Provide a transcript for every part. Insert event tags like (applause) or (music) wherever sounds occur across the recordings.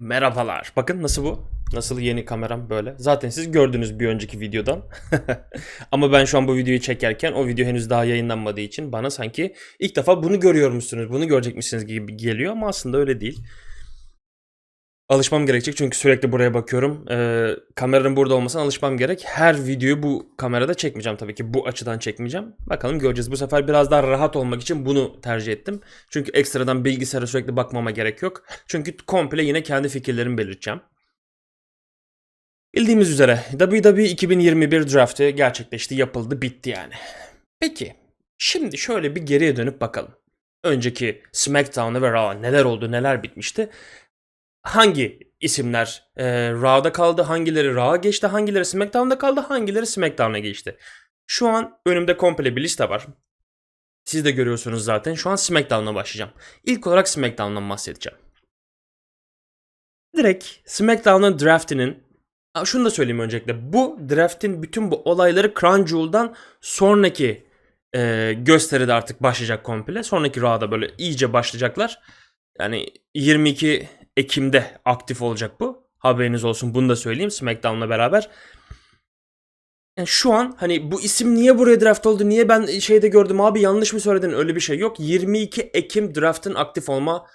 Merhabalar. Bakın nasıl bu? Nasıl yeni kameram böyle. Zaten siz gördünüz bir önceki videodan. (laughs) Ama ben şu an bu videoyu çekerken o video henüz daha yayınlanmadığı için bana sanki ilk defa bunu görüyormuşsunuz, bunu görecekmişsiniz gibi geliyor ama aslında öyle değil. Alışmam gerekecek çünkü sürekli buraya bakıyorum. Ee, kameranın burada olmasına alışmam gerek. Her videoyu bu kamerada çekmeyeceğim tabii ki. Bu açıdan çekmeyeceğim. Bakalım göreceğiz. Bu sefer biraz daha rahat olmak için bunu tercih ettim. Çünkü ekstradan bilgisayara sürekli bakmama gerek yok. Çünkü komple yine kendi fikirlerimi belirteceğim. Bildiğimiz üzere WWE 2021 draftı gerçekleşti, yapıldı, bitti yani. Peki, şimdi şöyle bir geriye dönüp bakalım. Önceki SmackDown'da ve Raw'da neler oldu, neler bitmişti hangi isimler e, Raw'da kaldı, hangileri Raw'a geçti, hangileri SmackDown'da kaldı, hangileri SmackDown'a geçti. Şu an önümde komple bir liste var. Siz de görüyorsunuz zaten. Şu an SmackDown'la başlayacağım. İlk olarak SmackDown'dan bahsedeceğim. Direkt SmackDown'ın draftinin şunu da söyleyeyim öncelikle. Bu draft'in bütün bu olayları Crown Jewel'dan sonraki e, gösteride artık başlayacak komple. Sonraki Raw'da böyle iyice başlayacaklar. Yani 22 Ekim'de aktif olacak bu. Haberiniz olsun bunu da söyleyeyim SmackDown'la beraber. Yani şu an hani bu isim niye buraya draft oldu? Niye ben şeyde gördüm abi yanlış mı söyledin? Öyle bir şey yok. 22 Ekim draft'ın aktif olma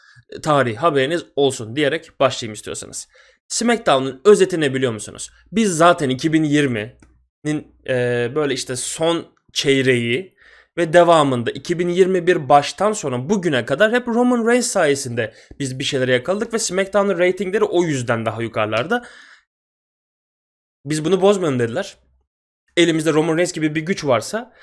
tarihi haberiniz olsun diyerek başlayayım istiyorsanız. SmackDown'un özeti ne biliyor musunuz? Biz zaten 2020'nin e, böyle işte son çeyreği ve devamında 2021 baştan sonra bugüne kadar hep Roman Reigns sayesinde biz bir şeylere yakaladık ve SmackDown'un reytingleri o yüzden daha yukarılarda. Biz bunu bozmayalım dediler. Elimizde Roman Reigns gibi bir güç varsa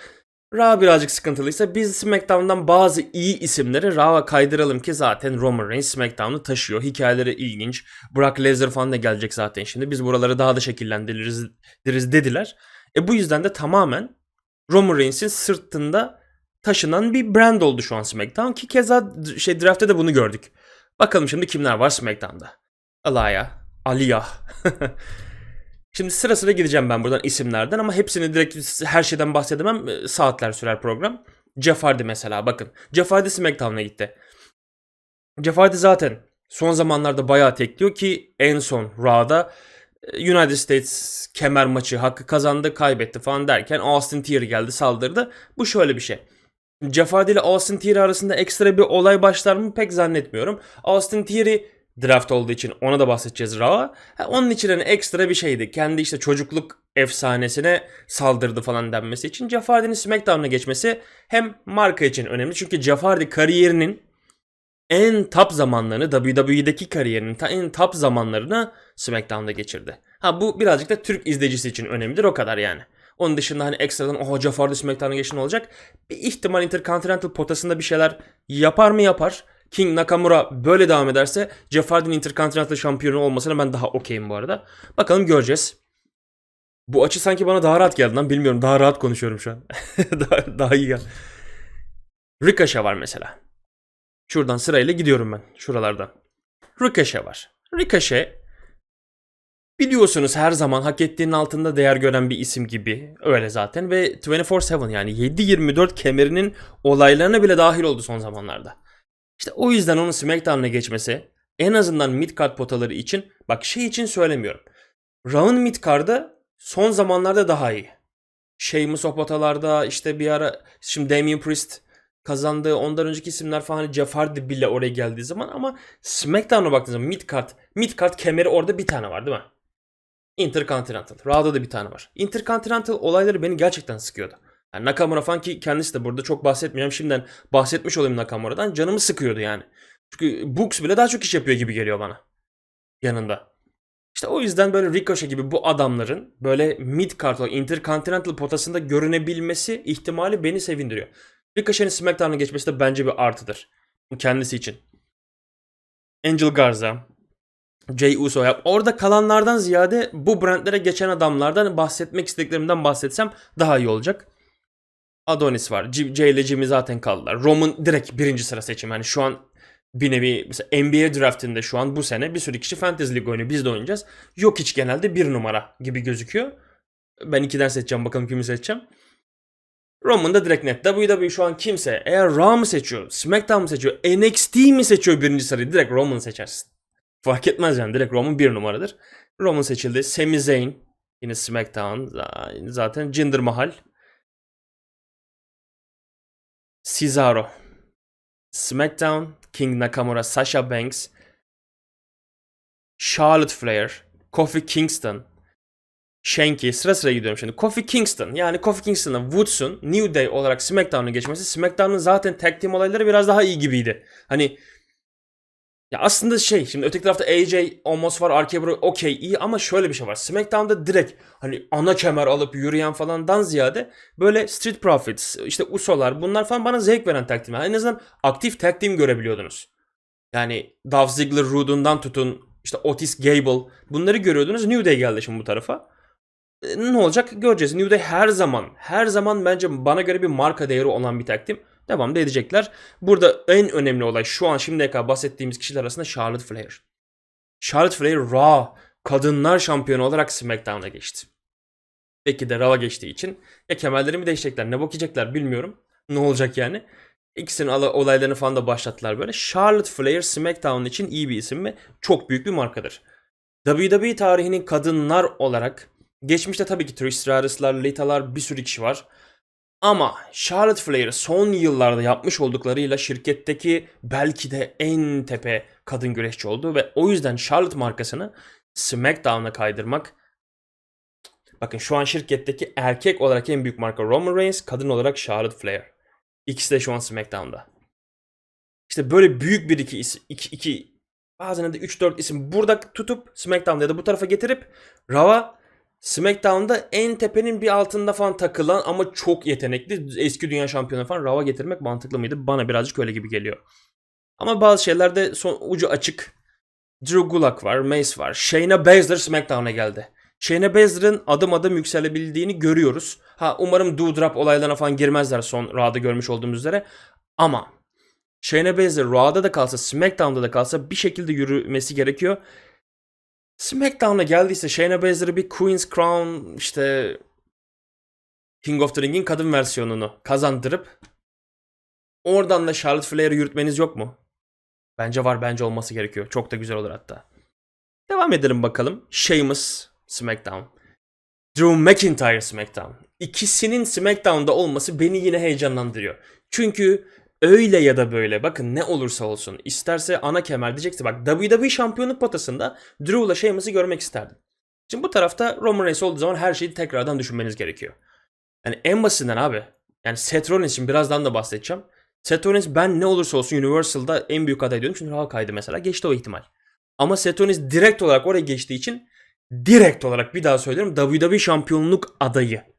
Raw birazcık sıkıntılıysa biz SmackDown'dan bazı iyi isimleri Raw'a kaydıralım ki zaten Roman Reigns SmackDown'u taşıyor. Hikayeleri ilginç. Brock Lesnar falan da gelecek zaten şimdi. Biz buraları daha da şekillendiririz dediler. E bu yüzden de tamamen Roman Reigns'in sırtında taşınan bir brand oldu şu an SmackDown ki keza şey draft'ta da bunu gördük. Bakalım şimdi kimler var SmackDown'da. Alaya, Aliyah. (laughs) şimdi sıra sıra gideceğim ben buradan isimlerden ama hepsini direkt her şeyden bahsedemem. e, Saatler sürer program. Jeff Hardy mesela bakın. Jeff Hardy SmackDown'a gitti. Jeff Hardy zaten son zamanlarda bayağı tekliyor ki en son Raw'da United States kemer maçı hakkı kazandı, kaybetti falan derken Austin Theory geldi, saldırdı. Bu şöyle bir şey. Hardy ile Austin Theory arasında ekstra bir olay başlar mı pek zannetmiyorum. Austin Theory draft olduğu için ona da bahsedeceğiz Raw'a. Ha, Onun için hani ekstra bir şeydi. Kendi işte çocukluk efsanesine saldırdı falan denmesi için Jeff Hardy'nin SmackDown'a geçmesi hem marka için önemli. Çünkü Jeff Hardy kariyerinin en top zamanlarını WWE'deki kariyerinin en top zamanlarını SmackDown'da geçirdi. Ha bu birazcık da Türk izleyicisi için önemlidir o kadar yani. Onun dışında hani ekstradan oha Hardy SmackDown'a geçin olacak. Bir ihtimal Intercontinental potasında bir şeyler yapar mı yapar. King Nakamura böyle devam ederse Jeff Intercontinental şampiyonu olmasına ben daha okeyim bu arada. Bakalım göreceğiz. Bu açı sanki bana daha rahat geldi lan bilmiyorum daha rahat konuşuyorum şu an. (laughs) daha, daha iyi gel. Ricochet var mesela. Şuradan sırayla gidiyorum ben. Şuralardan. Ricochet var. Ricochet biliyorsunuz her zaman hak ettiğinin altında değer gören bir isim gibi. Öyle zaten ve 24-7 yani 7-24 kemerinin olaylarına bile dahil oldu son zamanlarda. İşte o yüzden onun SmackDown'a geçmesi en azından mid-card potaları için bak şey için söylemiyorum. Raw'ın mid-card'ı son zamanlarda daha iyi. Sheamus o potalarda işte bir ara şimdi Damian Priest kazandığı ondan önceki isimler falan hani Jeff Hardy bile oraya geldiği zaman ama SmackDown'a baktığınız zaman mid-card, mid-card kemeri orada bir tane var değil mi? Intercontinental. Raw'da da bir tane var. Intercontinental olayları beni gerçekten sıkıyordu. Yani Nakamura falan ki kendisi de burada çok bahsetmeyeceğim. Şimdiden bahsetmiş olayım Nakamura'dan. Canımı sıkıyordu yani. Çünkü Books bile daha çok iş yapıyor gibi geliyor bana. Yanında. İşte o yüzden böyle Ricochet gibi bu adamların böyle mid card olarak Intercontinental potasında görünebilmesi ihtimali beni sevindiriyor. Ricochet'in SmackDown'a geçmesi de bence bir artıdır. Kendisi için. Angel Garza, Jey Uso ya orada kalanlardan ziyade bu brandlere geçen adamlardan bahsetmek istediklerimden bahsetsem daha iyi olacak. Adonis var. Jay ile Jimmy zaten kaldılar. Roman direkt birinci sıra seçim. Yani şu an bir nevi mesela NBA draftinde şu an bu sene bir sürü kişi Fantasy League oynuyor. Biz de oynayacağız. Yok hiç genelde bir numara gibi gözüküyor. Ben ikiden seçeceğim. Bakalım kimi seçeceğim. Roman da direkt net. WWE şu an kimse eğer Raw mı seçiyor, SmackDown mı seçiyor, NXT mi seçiyor birinci sırayı direkt Roman seçersin. Fark etmez yani direkt Roman bir numaradır. Roman seçildi. Sami Zayn yine SmackDown zaten Jinder Mahal. Cesaro. SmackDown, King Nakamura, Sasha Banks, Charlotte Flair, Kofi Kingston, Shanky sıra sıra gidiyorum şimdi. Kofi Kingston yani Kofi Kingston'la Woods'un New Day olarak SmackDown'a geçmesi SmackDown'un zaten tag team olayları biraz daha iyi gibiydi. Hani ya aslında şey şimdi öteki tarafta AJ Omos var RK Bro okey iyi ama şöyle bir şey var. SmackDown'da direkt hani ana kemer alıp yürüyen falandan ziyade böyle Street Profits işte Uso'lar bunlar falan bana zevk veren tag teamler. En azından aktif tag team görebiliyordunuz. Yani Dolph Ziggler, Rude'undan tutun işte Otis Gable bunları görüyordunuz. New Day geldi şimdi bu tarafa. E, ne olacak göreceğiz. New Day her zaman her zaman bence bana göre bir marka değeri olan bir team. Devam da edecekler. Burada en önemli olay şu an şimdiye kadar bahsettiğimiz kişiler arasında Charlotte Flair. Charlotte Flair Raw kadınlar şampiyonu olarak SmackDown'a geçti. Peki de Raw'a geçtiği için ya kemerleri mi değişecekler ne bakacaklar bilmiyorum. Ne olacak yani. İkisinin olaylarını falan da başlattılar böyle. Charlotte Flair SmackDown için iyi bir isim mi? Çok büyük bir markadır. WWE tarihinin kadınlar olarak geçmişte tabii ki Trish Stratus'lar, Lita'lar bir sürü kişi var. Ama Charlotte Flair son yıllarda yapmış olduklarıyla şirketteki belki de en tepe kadın güreşçi oldu ve o yüzden Charlotte markasını SmackDown'a kaydırmak Bakın şu an şirketteki erkek olarak en büyük marka Roman Reigns, kadın olarak Charlotte Flair. İkisi de şu an SmackDown'da. İşte böyle büyük bir iki, iki, iki bazen de 3-4 isim burada tutup SmackDown'da ya da bu tarafa getirip Raw'a SmackDown'da en tepenin bir altında falan takılan ama çok yetenekli eski dünya şampiyonu falan Raw'a getirmek mantıklı mıydı? Bana birazcık öyle gibi geliyor. Ama bazı şeylerde son ucu açık. Drew Gulak var, Mace var. Shayna Baszler SmackDown'a geldi. Shayna Baszler'ın adım adım yükselebildiğini görüyoruz. Ha umarım Doudrop olaylarına falan girmezler son Raw'da görmüş olduğumuz üzere. Ama Shayna Baszler Raw'da da kalsa, SmackDown'da da kalsa bir şekilde yürümesi gerekiyor. SmackDown'a geldiyse Shayna Baszler'ı bir Queen's Crown işte King of the Ring'in kadın versiyonunu kazandırıp oradan da Charlotte Flair'ı yürütmeniz yok mu? Bence var bence olması gerekiyor. Çok da güzel olur hatta. Devam edelim bakalım. Sheamus SmackDown. Drew McIntyre SmackDown. İkisinin SmackDown'da olması beni yine heyecanlandırıyor. Çünkü öyle ya da böyle bakın ne olursa olsun isterse ana kemer diyecekse bak WWE şampiyonluk potasında Drew'la Sheamus'u görmek isterdim. Şimdi bu tarafta Roman Reigns olduğu zaman her şeyi tekrardan düşünmeniz gerekiyor. Yani en basitinden abi. Yani Seth Rollins için birazdan da bahsedeceğim. Seth Rollins ben ne olursa olsun Universal'da en büyük aday diyorum. Çünkü Raw kaydı mesela. Geçti o ihtimal. Ama Seth Rollins direkt olarak oraya geçtiği için direkt olarak bir daha söylüyorum WWE şampiyonluk adayı.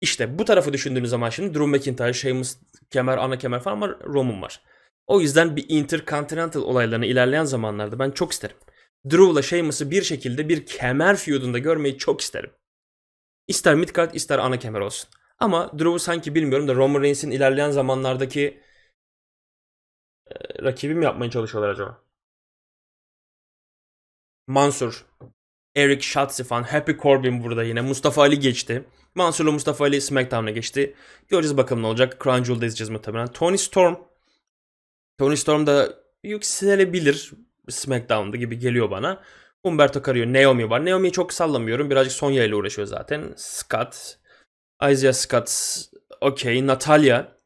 İşte bu tarafı düşündüğünüz zaman şimdi Drew McIntyre, Sheamus, kemer, ana kemer falan var, Roman var. O yüzden bir Intercontinental olaylarını ilerleyen zamanlarda ben çok isterim. Drew'la Sheamus'u bir şekilde bir kemer feudunda görmeyi çok isterim. İster midcard ister ana kemer olsun. Ama Drew'u sanki bilmiyorum da Roman Reigns'in ilerleyen zamanlardaki e, rakibi mi yapmaya çalışıyorlar acaba? Mansur, Eric Shotzi falan, Happy Corbin burada yine. Mustafa Ali geçti. Mansur'la Mustafa Ali SmackDown'a geçti. Göreceğiz bakalım ne olacak. Crown Jewel'da izleyeceğiz muhtemelen. Tony Storm. Tony Storm da yükselebilir SmackDown'da gibi geliyor bana. Humberto Carrillo, Naomi var. Naomi'yi çok sallamıyorum. Birazcık Sonya ile uğraşıyor zaten. Scott. Isaiah Scott. Okey. Natalia.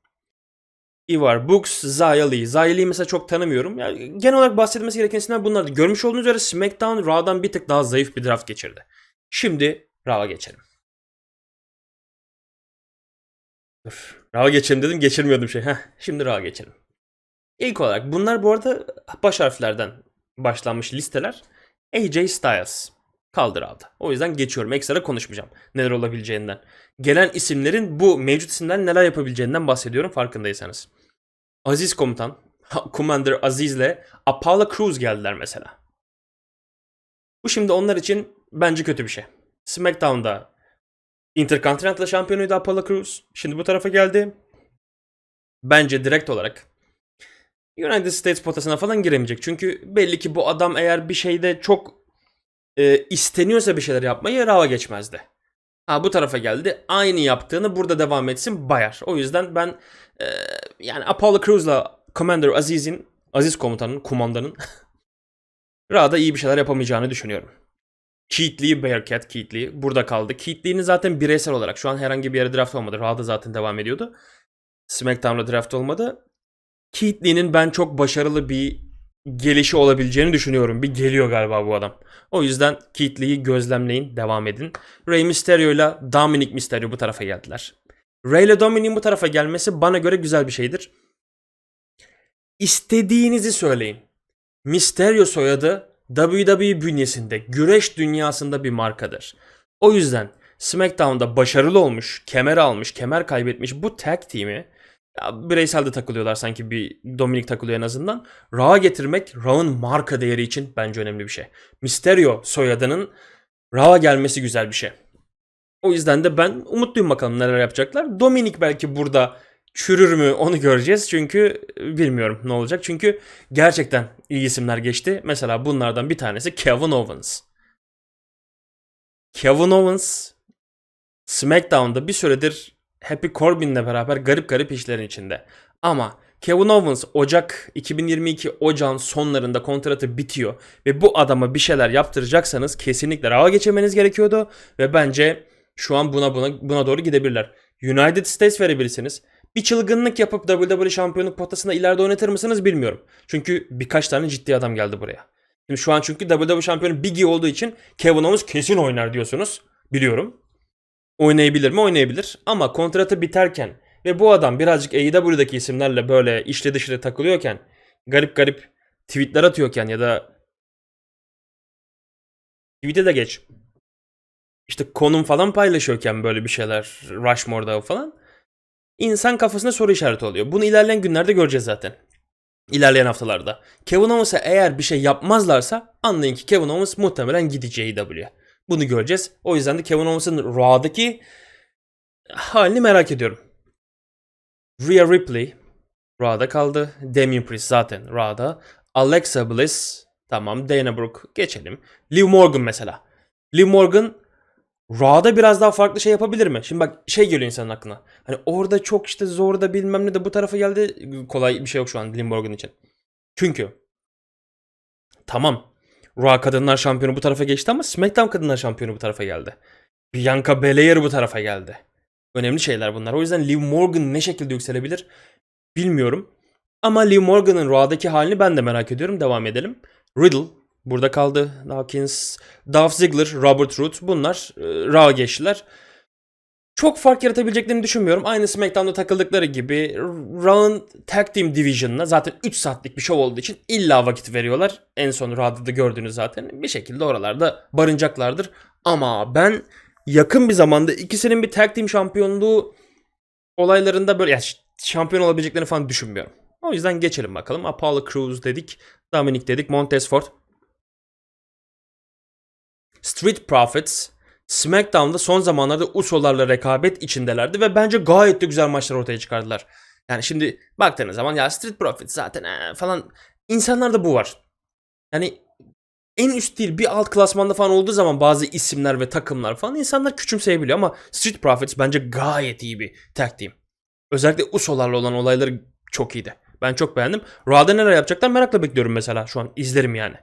Ivar, Books, Zaya Lee. Mesela çok tanımıyorum. Yani genel olarak bahsedilmesi gereken isimler bunlardı. Görmüş olduğunuz üzere SmackDown Raw'dan bir tık daha zayıf bir draft geçirdi. Şimdi Raw'a geçelim. Dur. Raw'a geçelim dedim geçirmiyordum şey. Heh, şimdi Raw'a geçelim. İlk olarak bunlar bu arada baş harflerden başlanmış listeler. AJ Styles kaldı Raw'da. O yüzden geçiyorum. Ekstra konuşmayacağım neler olabileceğinden. Gelen isimlerin bu mevcut isimden neler yapabileceğinden bahsediyorum farkındaysanız. Aziz Komutan, Commander Aziz'le Apollo Crews geldiler mesela. Bu şimdi onlar için bence kötü bir şey. SmackDown'da Intercontinental şampiyonuydu Apollo Crews. Şimdi bu tarafa geldi. Bence direkt olarak United States potasına falan giremeyecek. Çünkü belli ki bu adam eğer bir şeyde çok e, isteniyorsa bir şeyler yapmayı Raw'a geçmezdi. Ha bu tarafa geldi. Aynı yaptığını burada devam etsin bayar. O yüzden ben e, yani Apollo Crews'la Commander Aziz'in Aziz komutanın, kumandanın (laughs) Raw'da iyi bir şeyler yapamayacağını düşünüyorum. Keith Lee, Bearcat Keith Lee burada kaldı. Keith Lee'nin zaten bireysel olarak şu an herhangi bir yere draft olmadı. Raw'da zaten devam ediyordu. SmackDown'da draft olmadı. Keith Lee'nin ben çok başarılı bir gelişi olabileceğini düşünüyorum. Bir geliyor galiba bu adam. O yüzden Keith Lee'yi gözlemleyin, devam edin. Rey Mysterio ile Dominic Mysterio bu tarafa geldiler. Rey ile Dominic'in bu tarafa gelmesi bana göre güzel bir şeydir. İstediğinizi söyleyin. Mysterio soyadı WWE bünyesinde, güreş dünyasında bir markadır. O yüzden SmackDown'da başarılı olmuş, kemer almış, kemer kaybetmiş bu tag team'i ya bireysel de takılıyorlar sanki bir Dominic takılıyor en azından. Raw'a getirmek Raw'ın marka değeri için bence önemli bir şey. Mysterio soyadının Raw'a gelmesi güzel bir şey. O yüzden de ben umutluyum bakalım neler yapacaklar. Dominic belki burada çürür mü onu göreceğiz. Çünkü bilmiyorum ne olacak. Çünkü gerçekten iyi isimler geçti. Mesela bunlardan bir tanesi Kevin Owens. Kevin Owens SmackDown'da bir süredir Happy Corbin'le beraber garip garip işlerin içinde. Ama Kevin Owens Ocak 2022 Ocağın sonlarında kontratı bitiyor ve bu adama bir şeyler yaptıracaksanız kesinlikle Raw'a geçirmeniz gerekiyordu ve bence şu an buna buna buna doğru gidebilirler. United States verebilirsiniz. Bir çılgınlık yapıp WWE şampiyonluk potasında ileride oynatır mısınız bilmiyorum. Çünkü birkaç tane ciddi adam geldi buraya. Şimdi şu an çünkü WWE şampiyonu Big E olduğu için Kevin Owens kesin oynar diyorsunuz. Biliyorum. Oynayabilir mi? Oynayabilir. Ama kontratı biterken ve bu adam birazcık AEW'daki isimlerle böyle işle dışarı takılıyorken, garip garip tweetler atıyorken ya da tweet'e de geç. İşte konum falan paylaşıyorken böyle bir şeyler Rushmore'da falan insan kafasında soru işareti oluyor. Bunu ilerleyen günlerde göreceğiz zaten. İlerleyen haftalarda. Kevin Owens'a eğer bir şey yapmazlarsa anlayın ki Kevin Owens muhtemelen gideceği AEW'ye. Bunu göreceğiz. O yüzden de Kevin Owens'ın Raw'daki halini merak ediyorum. Rhea Ripley Raw'da kaldı. Damien Priest zaten Raw'da. Alexa Bliss tamam. Dana Brooke geçelim. Liv Morgan mesela. Liv Morgan Raw'da biraz daha farklı şey yapabilir mi? Şimdi bak şey geliyor insanın aklına. Hani orada çok işte zor da bilmem ne de bu tarafa geldi. Kolay bir şey yok şu an Liv Morgan için. Çünkü tamam Raw Kadınlar Şampiyonu bu tarafa geçti ama SmackDown Kadınlar Şampiyonu bu tarafa geldi. Bianca Belair bu tarafa geldi. Önemli şeyler bunlar. O yüzden Liv Morgan ne şekilde yükselebilir bilmiyorum. Ama Liv Morgan'ın Raw'daki halini ben de merak ediyorum. Devam edelim. Riddle burada kaldı. Dawkins, Dolph Ziggler, Robert Root bunlar e, Raw geçtiler. Çok fark yaratabileceklerini düşünmüyorum. Aynı SmackDown'da takıldıkları gibi Raw'ın Tag Team Division'ına zaten 3 saatlik bir şov olduğu için illa vakit veriyorlar. En son Raw'da da gördüğünüz zaten. Bir şekilde oralarda barınacaklardır. Ama ben yakın bir zamanda ikisinin bir Tag Team şampiyonluğu olaylarında böyle yani şampiyon olabileceklerini falan düşünmüyorum. O yüzden geçelim bakalım. Apollo Crews dedik. Dominic dedik. Montez Ford. Street Profits SmackDown'da son zamanlarda Uso'larla rekabet içindelerdi ve bence gayet de güzel maçlar ortaya çıkardılar. Yani şimdi baktığınız zaman ya Street Profits zaten ee, falan insanlarda bu var. Yani en üst değil bir alt klasmanda falan olduğu zaman bazı isimler ve takımlar falan insanlar küçümseyebiliyor ama Street Profits bence gayet iyi bir tag team. Özellikle Uso'larla olan olayları çok iyiydi. Ben çok beğendim. Raw'da neler yapacaklar merakla bekliyorum mesela şu an izlerim yani.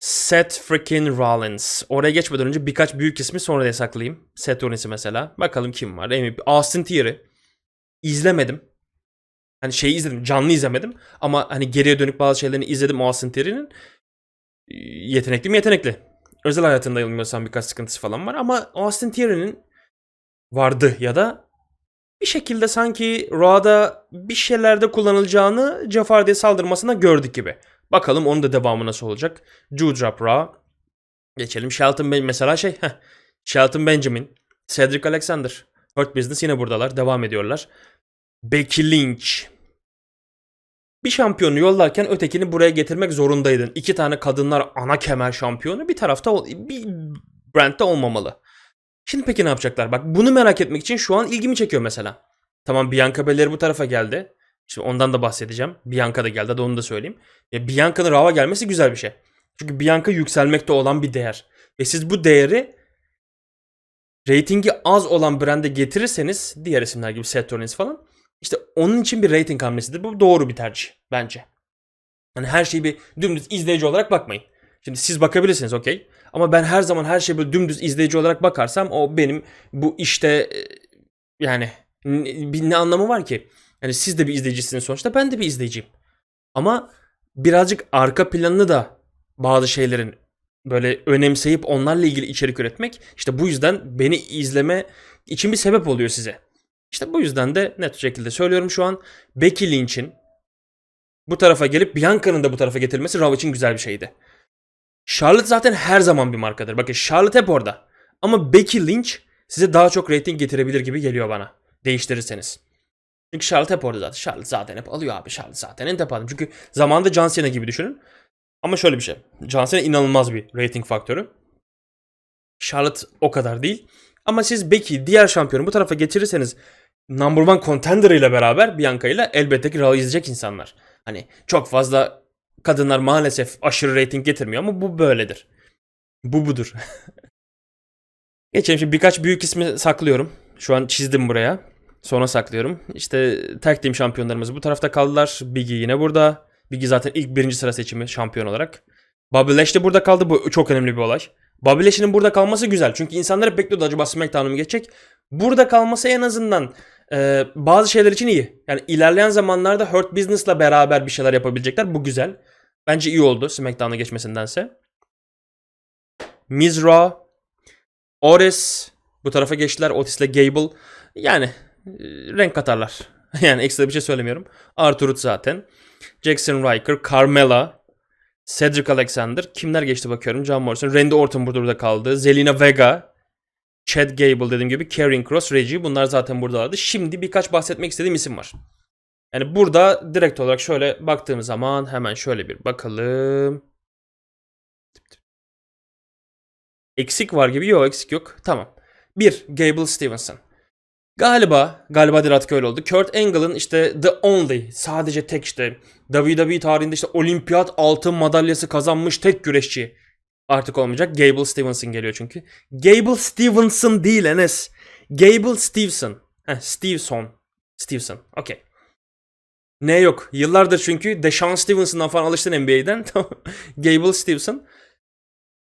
Seth freaking Rollins. Oraya geçmeden önce birkaç büyük ismi sonra da saklayayım. Seth Rollins'i mesela. Bakalım kim var. MVP. Austin Theory. İzlemedim. Hani şeyi izledim. Canlı izlemedim. Ama hani geriye dönük bazı şeylerini izledim Austin Theory'nin. Yetenekli mi? Yetenekli. Özel hayatında yanılmıyorsam birkaç sıkıntısı falan var. Ama Austin Theory'nin vardı ya da bir şekilde sanki Raw'da bir şeylerde kullanılacağını Jeff Hardy'ye saldırmasına gördük gibi. Bakalım onun da devamı nasıl olacak. Judrop Raw. Geçelim. Shelton Ben mesela şey. Heh. Shelton Benjamin. Cedric Alexander. Hurt Business yine buradalar. Devam ediyorlar. Becky Lynch. Bir şampiyonu yollarken ötekini buraya getirmek zorundaydın. İki tane kadınlar ana kemer şampiyonu bir tarafta bir brandte olmamalı. Şimdi peki ne yapacaklar? Bak bunu merak etmek için şu an ilgimi çekiyor mesela. Tamam Bianca Belair bu tarafa geldi. Şimdi ondan da bahsedeceğim. Bianca da geldi. Hadi onu da söyleyeyim. Ya Bianca'nın Raw'a gelmesi güzel bir şey. Çünkü Bianca yükselmekte olan bir değer. Ve siz bu değeri reytingi az olan brand'e getirirseniz diğer isimler gibi Seth Rollins falan işte onun için bir rating hamlesidir. Bu doğru bir tercih bence. Hani her şeyi bir dümdüz izleyici olarak bakmayın. Şimdi siz bakabilirsiniz okey. Ama ben her zaman her şey böyle dümdüz izleyici olarak bakarsam o benim bu işte e, yani bir ne anlamı var ki? Yani siz de bir izleyicisiniz sonuçta ben de bir izleyiciyim. Ama birazcık arka planını da bazı şeylerin böyle önemseyip onlarla ilgili içerik üretmek işte bu yüzden beni izleme için bir sebep oluyor size. İşte bu yüzden de net şekilde söylüyorum şu an Becky Lynch'in bu tarafa gelip Bianca'nın da bu tarafa getirilmesi Raw için güzel bir şeydi. Charlotte zaten her zaman bir markadır. Bakın Charlotte hep orada. Ama Becky Lynch size daha çok rating getirebilir gibi geliyor bana. Değiştirirseniz. Çünkü Charlotte hep orada zaten. Charlotte zaten hep alıyor abi. Charlotte zaten en tepe adam. Çünkü zamanında John Cena gibi düşünün. Ama şöyle bir şey. John Cena inanılmaz bir rating faktörü. Charlotte o kadar değil. Ama siz Becky diğer şampiyonu bu tarafa getirirseniz number one contender ile beraber Bianca ile elbette ki Raw izleyecek insanlar. Hani çok fazla kadınlar maalesef aşırı rating getirmiyor ama bu böyledir. Bu budur. (laughs) Geçelim şimdi birkaç büyük ismi saklıyorum. Şu an çizdim buraya. Sonra saklıyorum. İşte tag team şampiyonlarımız bu tarafta kaldılar. Biggie yine burada. Biggie zaten ilk birinci sıra seçimi şampiyon olarak. Bobby Lash de burada kaldı. Bu çok önemli bir olay. Bobby Lash'in burada kalması güzel. Çünkü insanlar hep bekliyordu acaba SmackDown'u mu geçecek. Burada kalması en azından e, bazı şeyler için iyi. Yani ilerleyen zamanlarda Hurt Business'la beraber bir şeyler yapabilecekler. Bu güzel. Bence iyi oldu SmackDown'a geçmesindense. Miz Raw, Otis bu tarafa geçtiler. Otis ile Gable. Yani renk katarlar. (laughs) yani ekstra bir şey söylemiyorum. Arthur zaten. Jackson Riker, Carmella, Cedric Alexander. Kimler geçti bakıyorum. John Morrison. Randy Orton burada kaldı. Zelina Vega. Chad Gable dediğim gibi. Karrion Cross, Reggie. Bunlar zaten buradalardı. Şimdi birkaç bahsetmek istediğim isim var. Yani burada direkt olarak şöyle baktığım zaman hemen şöyle bir bakalım. Eksik var gibi. Yok eksik yok. Tamam. 1. Gable Stevenson. Galiba, galiba artık öyle oldu. Kurt Angle'ın işte the only, sadece tek işte WWE tarihinde işte olimpiyat altın madalyası kazanmış tek güreşçi artık olmayacak. Gable Stevenson geliyor çünkü. Gable Stevenson değil Enes. Gable Stevenson. Heh, Stevenson. Stevenson. Okey. Ne yok. Yıllardır çünkü Deshaun Stevenson'dan falan alıştın NBA'den. (laughs) Gable Stevenson.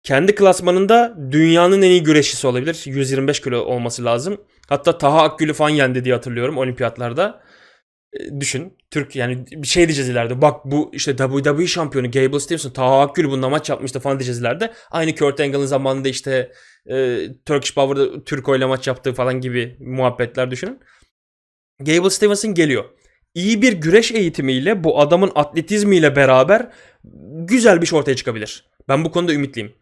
Kendi klasmanında dünyanın en iyi güreşçisi olabilir. 125 kilo olması lazım. Hatta Taha Akgül'ü falan yendi diye hatırlıyorum olimpiyatlarda. E, düşün. Türk yani bir şey diyeceğiz ileride. Bak bu işte WWE şampiyonu Gable Stevenson Taha Akgül bununla maç yapmıştı falan diyeceğiz ileride. Aynı Kurt Angle'ın zamanında işte e, Turkish Power'da Türk ile maç yaptığı falan gibi muhabbetler düşünün. Gable Stevenson geliyor. İyi bir güreş eğitimiyle bu adamın atletizmiyle beraber güzel bir şey ortaya çıkabilir. Ben bu konuda ümitliyim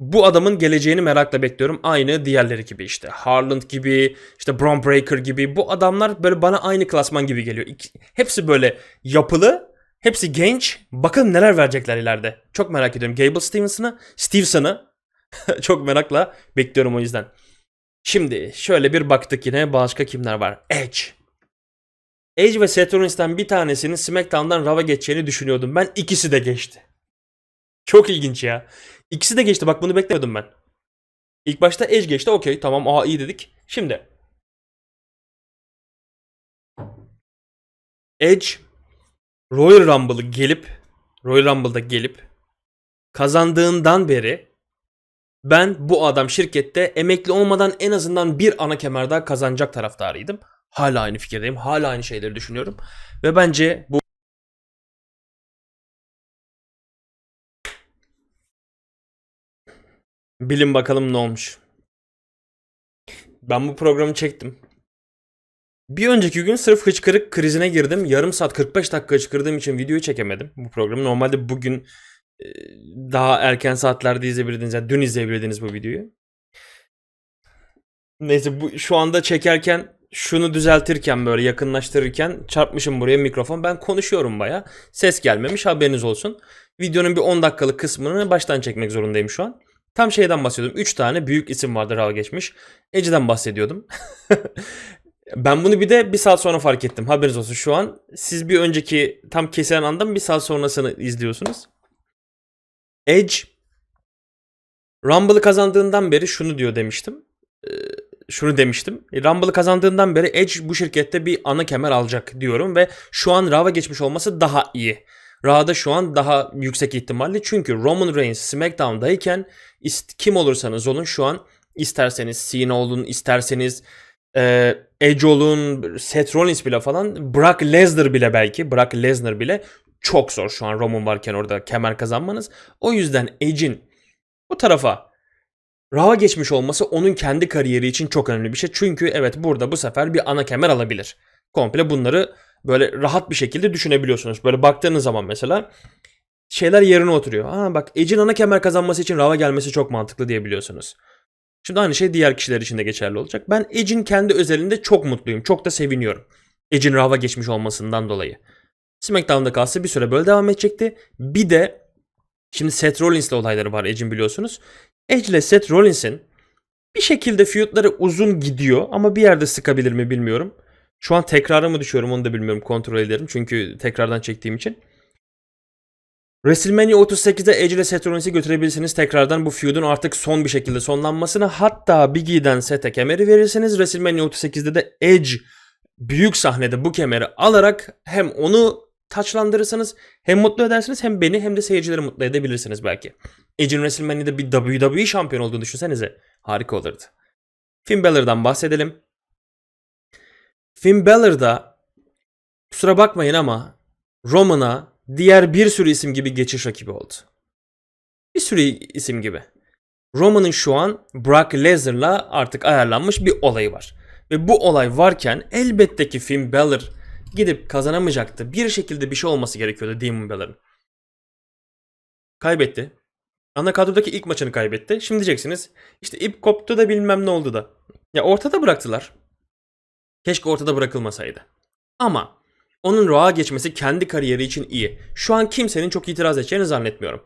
bu adamın geleceğini merakla bekliyorum. Aynı diğerleri gibi işte. Harland gibi, işte Braun Breaker gibi. Bu adamlar böyle bana aynı klasman gibi geliyor. Hepsi böyle yapılı, hepsi genç. Bakın neler verecekler ileride. Çok merak ediyorum. Gable Stevenson'ı, Stevenson'ı (laughs) çok merakla bekliyorum o yüzden. Şimdi şöyle bir baktık yine başka kimler var? Edge. Edge ve Seth bir tanesinin SmackDown'dan Raw'a geçeceğini düşünüyordum. Ben ikisi de geçti. Çok ilginç ya. İkisi de geçti. Bak bunu beklemiyordum ben. İlk başta Edge geçti. Okey tamam aa iyi dedik. Şimdi. Edge Royal Rumble'ı gelip Royal Rumble'da gelip kazandığından beri ben bu adam şirkette emekli olmadan en azından bir ana kemer daha kazanacak taraftarıydım. Hala aynı fikirdeyim. Hala aynı şeyleri düşünüyorum. Ve bence bu Bilin bakalım ne olmuş. Ben bu programı çektim. Bir önceki gün sırf hıçkırık krizine girdim. Yarım saat 45 dakika hıçkırdığım için videoyu çekemedim bu programı. Normalde bugün e, daha erken saatlerde izleyebilirdiniz. Yani dün izleyebilirdiniz bu videoyu. Neyse bu şu anda çekerken şunu düzeltirken böyle yakınlaştırırken çarpmışım buraya mikrofon. Ben konuşuyorum baya. Ses gelmemiş haberiniz olsun. Videonun bir 10 dakikalık kısmını baştan çekmek zorundayım şu an. Tam şeyden bahsediyordum. 3 tane büyük isim vardı Raw geçmiş. Ece'den bahsediyordum. (laughs) ben bunu bir de bir saat sonra fark ettim. Haberiniz olsun şu an. Siz bir önceki tam kesilen andan bir saat sonrasını izliyorsunuz. Edge Rumble'ı kazandığından beri şunu diyor demiştim. Ee, şunu demiştim. Rumble'ı kazandığından beri Edge bu şirkette bir ana kemer alacak diyorum ve şu an Raw'a geçmiş olması daha iyi. Raw'da şu an daha yüksek ihtimalle çünkü Roman Reigns SmackDown'dayken kim olursanız olun şu an isterseniz Cena olun, isterseniz e, Edge olun, Seth Rollins bile falan, Brock Lesnar bile belki, Brock Lesnar bile çok zor şu an Roman varken orada kemer kazanmanız. O yüzden Edge'in bu tarafa Raw'a geçmiş olması onun kendi kariyeri için çok önemli bir şey. Çünkü evet burada bu sefer bir ana kemer alabilir. Komple bunları böyle rahat bir şekilde düşünebiliyorsunuz. Böyle baktığınız zaman mesela şeyler yerine oturuyor. Aa bak Edge'in ana kemer kazanması için Raw'a gelmesi çok mantıklı diyebiliyorsunuz. Şimdi aynı şey diğer kişiler için de geçerli olacak. Ben Edge'in kendi özelinde çok mutluyum. Çok da seviniyorum. Edge'in Raw'a geçmiş olmasından dolayı. SmackDown'da kalsa bir süre böyle devam edecekti. Bir de şimdi Seth Rollins'le olayları var Edge'in biliyorsunuz. Edge ile Seth Rollins'in bir şekilde feudları uzun gidiyor ama bir yerde sıkabilir mi bilmiyorum. Şu an tekrara mı düşüyorum onu da bilmiyorum kontrol ederim çünkü tekrardan çektiğim için. WrestleMania 38'de Edge ile Seth Rollins'i götürebilirsiniz tekrardan bu feud'un artık son bir şekilde sonlanmasına. Hatta Big E'den Seth'e kemeri verirsiniz. WrestleMania 38'de de Edge büyük sahnede bu kemeri alarak hem onu taçlandırırsınız hem mutlu edersiniz hem beni hem de seyircileri mutlu edebilirsiniz belki. Edge'in WrestleMania'da bir WWE şampiyon olduğunu düşünsenize. Harika olurdu. Finn Balor'dan bahsedelim. Finn Balor da kusura bakmayın ama Roman'a diğer bir sürü isim gibi geçiş rakibi oldu. Bir sürü isim gibi. Roman'ın şu an Brock Lesnar'la artık ayarlanmış bir olayı var. Ve bu olay varken elbette ki Finn Balor gidip kazanamayacaktı. Bir şekilde bir şey olması gerekiyordu Demon Balor'ın. Kaybetti. Ana kadrodaki ilk maçını kaybetti. Şimdi diyeceksiniz işte ip koptu da bilmem ne oldu da. Ya ortada bıraktılar. Keşke ortada bırakılmasaydı. Ama onun Raw'a geçmesi kendi kariyeri için iyi. Şu an kimsenin çok itiraz edeceğini zannetmiyorum.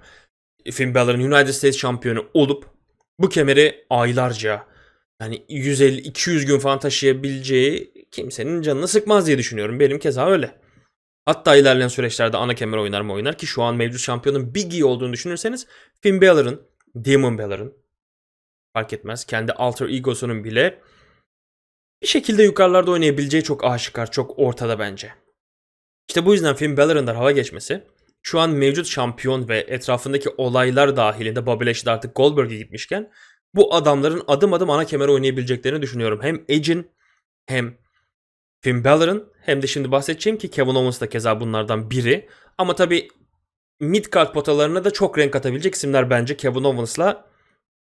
Finn Balor'ın United States şampiyonu olup bu kemeri aylarca yani 150-200 gün falan taşıyabileceği kimsenin canını sıkmaz diye düşünüyorum. Benim keza öyle. Hatta ilerleyen süreçlerde ana kemer oynar mı oynar ki şu an mevcut şampiyonun Big E olduğunu düşünürseniz Finn Balor'ın, Demon Balor'ın fark etmez kendi alter egosunun bile bir şekilde yukarılarda oynayabileceği çok aşikar, çok ortada bence. İşte bu yüzden Finn Balor'ın da hava geçmesi şu an mevcut şampiyon ve etrafındaki olaylar dahilinde Bobby artık Goldberg'e gitmişken bu adamların adım adım ana kemer oynayabileceklerini düşünüyorum. Hem Edge'in hem Finn Balor'ın hem de şimdi bahsedeceğim ki Kevin Owens da keza bunlardan biri. Ama tabi mid-card potalarına da çok renk atabilecek isimler bence Kevin Owens'la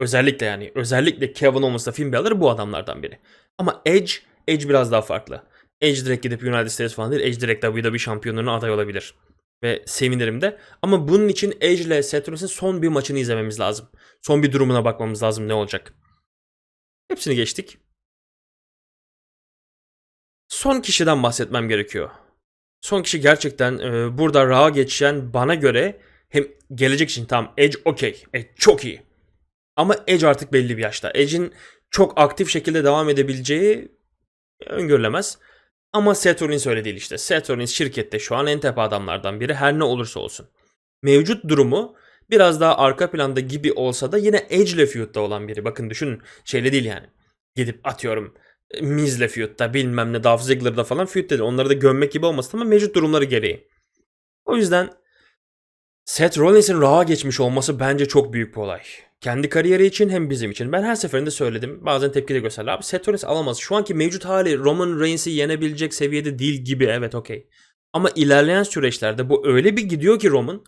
özellikle yani özellikle Kevin Owens'la Finn Balor bu adamlardan biri. Ama Edge, Edge biraz daha farklı. Edge direkt gidip United States falan değil. Edge direkt WWE şampiyonluğuna aday olabilir. Ve sevinirim de. Ama bunun için Edge ile Seth Rollins'in son bir maçını izlememiz lazım. Son bir durumuna bakmamız lazım ne olacak. Hepsini geçtik. Son kişiden bahsetmem gerekiyor. Son kişi gerçekten e, burada Raw geçen bana göre hem gelecek için tam Edge okey. Edge çok iyi. Ama Edge artık belli bir yaşta. Edge'in çok aktif şekilde devam edebileceği öngörülemez. Ama Seth Rollins öyle değil işte. Seth Rollins şirkette şu an en tepe adamlardan biri her ne olursa olsun. Mevcut durumu biraz daha arka planda gibi olsa da yine Edge ile feud'da olan biri. Bakın düşünün şeyle değil yani. Gidip atıyorum Miz'le feud'da bilmem ne Dolph Ziggler'da falan feud dedi. Onları da gömmek gibi olmasın ama mevcut durumları gereği. O yüzden Seth Rollins'in Raw'a geçmiş olması bence çok büyük bir olay. Kendi kariyeri için hem bizim için. Ben her seferinde söyledim. Bazen tepki de gösterdi. Abi Seth Rollins alamaz. Şu anki mevcut hali Roman Reigns'i yenebilecek seviyede değil gibi. Evet okey. Ama ilerleyen süreçlerde bu öyle bir gidiyor ki Roman.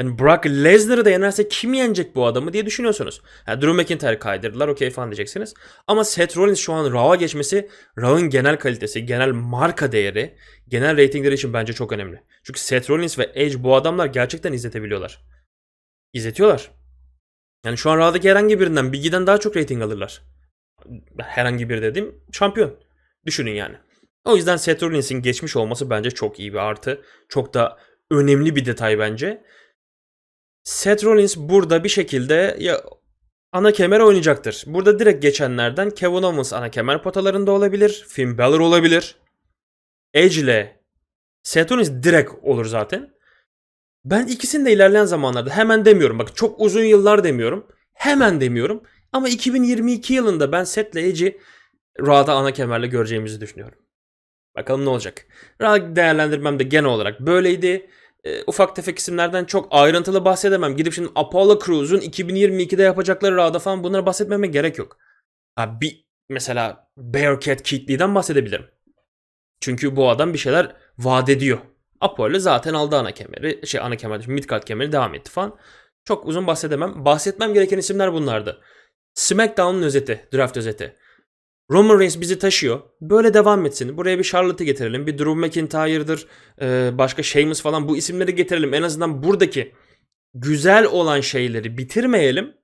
Yani Brock Lesnar'ı da yenerse kim yenecek bu adamı diye düşünüyorsunuz. Ha, Drew McIntyre kaydırdılar okey falan diyeceksiniz. Ama Seth Rollins şu an Raw'a geçmesi Raw'ın genel kalitesi, genel marka değeri, genel reytingleri için bence çok önemli. Çünkü Seth Rollins ve Edge bu adamlar gerçekten izletebiliyorlar. İzletiyorlar. Yani şu an Raw'daki herhangi birinden Biggie'den daha çok reyting alırlar. Herhangi bir dediğim şampiyon. Düşünün yani. O yüzden Seth Rollins'in geçmiş olması bence çok iyi bir artı. Çok da önemli bir detay bence. Seth Rollins burada bir şekilde ya ana kemer oynayacaktır. Burada direkt geçenlerden Kevin Owens ana kemer potalarında olabilir. Finn Balor olabilir. Edge ile Seth Rollins direkt olur zaten. Ben ikisini de ilerleyen zamanlarda hemen demiyorum. Bak çok uzun yıllar demiyorum. Hemen demiyorum. Ama 2022 yılında ben Seth ile Edge'i Raw'da ana kemerle göreceğimizi düşünüyorum. Bakalım ne olacak. Raw değerlendirmem de genel olarak böyleydi. e, ufak tefek isimlerden çok ayrıntılı bahsedemem. Gidip şimdi Apollo Crews'un 2022'de yapacakları Raw'da falan bunlara bahsetmeme gerek yok. Ha, bir mesela Bearcat Kid Lee'den bahsedebilirim. Çünkü bu adam bir şeyler vaat ediyor. Apollo zaten aldı ana kemeri, şey ana kemer, midcard kemeri devam etti falan. Çok uzun bahsedemem. Bahsetmem gereken isimler bunlardı. SmackDown'un özeti, draft özeti. Roman Reigns bizi taşıyor. Böyle devam etsin. Buraya bir Charlotte'ı getirelim. Bir Drew McIntyre'dır. e, başka Sheamus falan bu isimleri getirelim. En azından buradaki güzel olan şeyleri bitirmeyelim.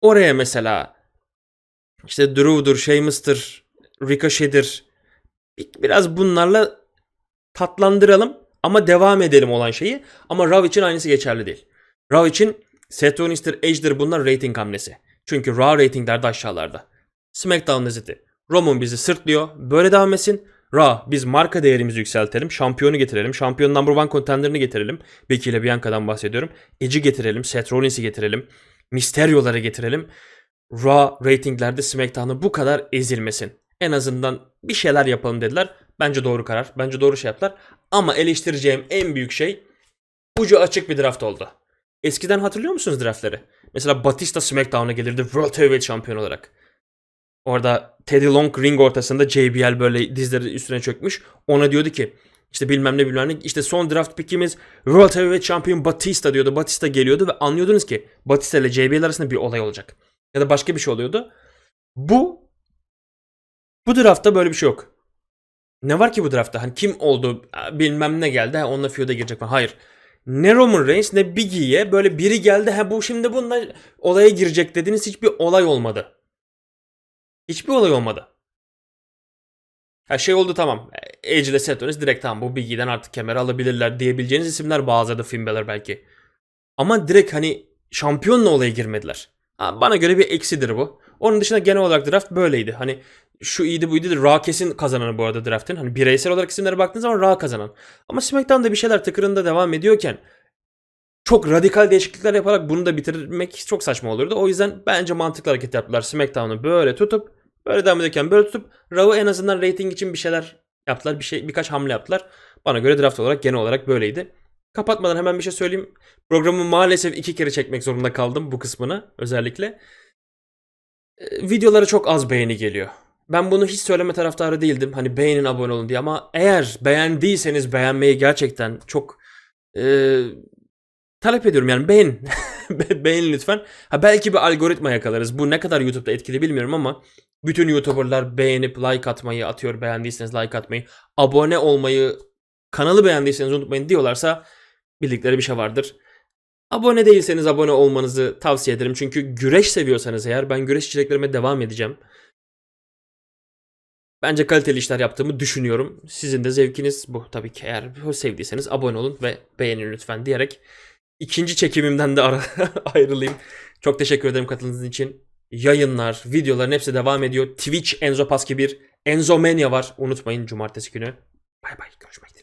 Oraya mesela işte Drew'dur, Sheamus'tır, Ricochet'dir. Bir- Biraz bunlarla tatlandıralım ama devam edelim olan şeyi. Ama Raw için aynısı geçerli değil. Raw için Seth Rollins'tir, Edge'dir bunlar rating hamlesi. Çünkü Raw ratinglerde aşağılarda. SmackDown özeti. Roman bizi sırtlıyor. Böyle devam etsin. Raw biz marka değerimizi yükseltelim. Şampiyonu getirelim. Şampiyonun number one contender'ını getirelim. Becky ile Bianca'dan bahsediyorum. Edge'i getirelim. Seth Rollins'i getirelim. Mysterio'ları getirelim. Raw ratinglerde SmackDown'ı bu kadar ezilmesin. En azından bir şeyler yapalım dediler. Bence doğru karar. Bence doğru şey yaptılar. Ama eleştireceğim en büyük şey ucu açık bir draft oldu. Eskiden hatırlıyor musunuz draftları? Mesela Batista SmackDown'a gelirdi World Heavyweight Şampiyon olarak. Orada Teddy Long ring ortasında JBL böyle dizleri üstüne çökmüş. Ona diyordu ki işte bilmem ne bilmem ne işte son draft pickimiz World Heavyweight Champion Batista diyordu. Batista geliyordu ve anlıyordunuz ki Batista ile JBL arasında bir olay olacak. Ya da başka bir şey oluyordu. Bu bu draftta böyle bir şey yok. Ne var ki bu draftta? Hani kim oldu bilmem ne geldi ha onunla feud'a girecek falan. Hayır. Ne Roman Reigns ne Big E'ye böyle biri geldi ha bu şimdi bununla olaya girecek dediğiniz hiçbir olay olmadı. Hiçbir olay olmadı. Ha şey oldu tamam. Edge ile Seth Rollins direkt tamam bu Big E'den artık kemeri alabilirler diyebileceğiniz isimler bazıları Finn Balor belki. Ama direkt hani şampiyonla olaya girmediler. Ha, bana göre bir eksidir bu. Onun dışında genel olarak draft böyleydi. Hani şu iyiydi buydu. Raw kesin kazananı bu arada draftın. Hani bireysel olarak isimlere baktığınız zaman Raw kazanan. Ama SmackDown'da bir şeyler tıkırında devam ediyorken çok radikal değişiklikler yaparak bunu da bitirmek çok saçma olurdu. O yüzden bence mantıklı hareket yaptılar. SmackDown'u böyle tutup böyle devam ederken böyle tutup Raw'ı en azından rating için bir şeyler yaptılar. Bir şey birkaç hamle yaptılar. Bana göre draft olarak genel olarak böyleydi. Kapatmadan hemen bir şey söyleyeyim. Programı maalesef iki kere çekmek zorunda kaldım bu kısmını özellikle. Ee, videolara çok az beğeni geliyor. Ben bunu hiç söyleme taraftarı değildim. Hani beğenin abone olun diye ama eğer beğendiyseniz beğenmeyi gerçekten çok e, talep ediyorum yani beğen. (laughs) Be- beğenin lütfen. Ha belki bir algoritma yakalarız. Bu ne kadar YouTube'da etkili bilmiyorum ama bütün YouTuber'lar beğenip like atmayı atıyor. Beğendiyseniz like atmayı, abone olmayı, kanalı beğendiyseniz unutmayın diyorlarsa bildikleri bir şey vardır. Abone değilseniz abone olmanızı tavsiye ederim. Çünkü güreş seviyorsanız eğer ben güreş içeriklerime devam edeceğim. Bence kaliteli işler yaptığımı düşünüyorum. Sizin de zevkiniz bu tabii ki eğer sevdiyseniz abone olun ve beğenin lütfen diyerek ikinci çekimimden de (laughs) ayrılayım. Çok teşekkür ederim katıldığınız için. Yayınlar, videoların hepsi devam ediyor. Twitch Enzo Paski 1, Enzo Mania var. Unutmayın cumartesi günü. Bay bay görüşmek dileğiyle.